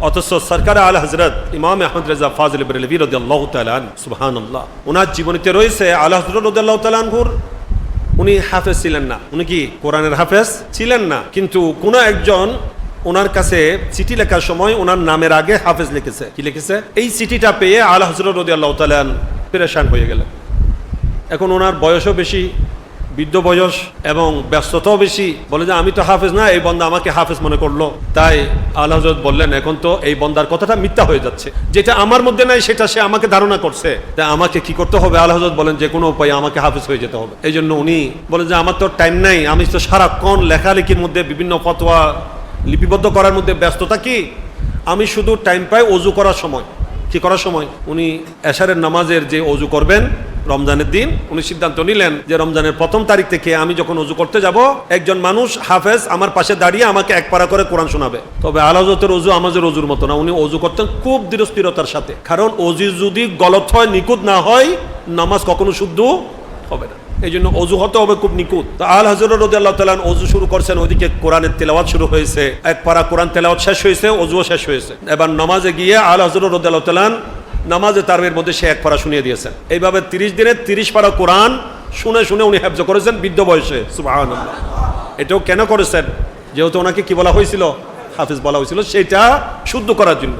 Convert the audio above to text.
অথচ সরকার আল হজরত ইমাম আহমদ রেজা ফাজল বরেলভি আল্লাহ ওনার জীবনীতে রয়েছে আল্লাহ হজরত উনি হাফেজ ছিলেন না। উনি কি কোরআনের হাফেজ? ছিলেন না। কিন্তু কোনো একজন ওনার কাছে চিঠি লেখার সময় ওনার নামের আগে হাফেজ লিখেছে। কি লিখেছে? এই চিঠিটা পেয়ে আল্লাহ হজরত রদিয়াল্লাহ তালান পেরেশান হয়ে গেলেন। এখন ওনার বয়সও বেশি বৃদ্ধ বয়স এবং ব্যস্ততাও বেশি, বলে যে আমি তো হাফেজ না, এই বন্দা আমাকে হাফেজ মনে করল। তাই আল্লাহ বললেন, এখন তো এই বন্দার কথাটা মিথ্যা হয়ে যাচ্ছে। যেটা আমার মধ্যে নাই, সেটা সে আমাকে ধারণা করছে। তাই আমাকে কি করতে হবে? আল্লাহ বলেন, যে কোনো উপায়ে আমাকে হাফেজ হয়ে যেতে হবে। এই জন্য উনি বলেন যে, আমার তো টাইম নাই, আমি তো সারাক্ষণ লেখালেখির মধ্যে বিভিন্ন ফতোয়া লিপিবদ্ধ করার মধ্যে ব্যস্ততা কি? আমি শুধু টাইম পাই অজু করার সময়। কি করার সময়? উনি এশারের নামাজের যে অজু করবেন রমজানের দিন, উনি সিদ্ধান্ত নিলেন যে রমজানের প্রথম তারিখ থেকে আমি যখন অজু করতে যাব, একজন মানুষ হাফেজ আমার পাশে দাঁড়িয়ে আমাকে এক পারা করে কোরআন শোনাবে। তবে আলাজতের অজু আমাদের অজুর মতো না, উনি অজু করতেন খুব দৃঢ়স্থিরতার সাথে। কারণ অজু যদি গলত হয়, নিখুঁত না হয়, নামাজ কখনো শুদ্ধ হবে না। এই জন্য অজু হতে হবে খুব নিখুঁত। তো আল হজর রদি আল্লাহ তালান অজু শুরু করছেন, ওইদিকে কোরআনের তেলাওয়াত শুরু হয়েছে। এক পারা কোরআন তেলাওয়াত শেষ হয়েছে, অজুও শেষ হয়েছে। এবার নামাজে গিয়ে আল রদি আল্লাহ তালান নামাজে তারবের মধ্যে সে এক পাড়া শুনিয়ে দিয়েছেন। এইভাবে তিরিশ দিনে তিরিশ পারা কোরআন শুনে শুনে উনি হ্যাবজ করেছেন বৃদ্ধ বয়সে। এটাও কেন করেছেন? যেহেতু ওনাকে কি বলা হয়েছিল? হাফিজ বলা হয়েছিল। সেটা শুদ্ধ করার জন্য।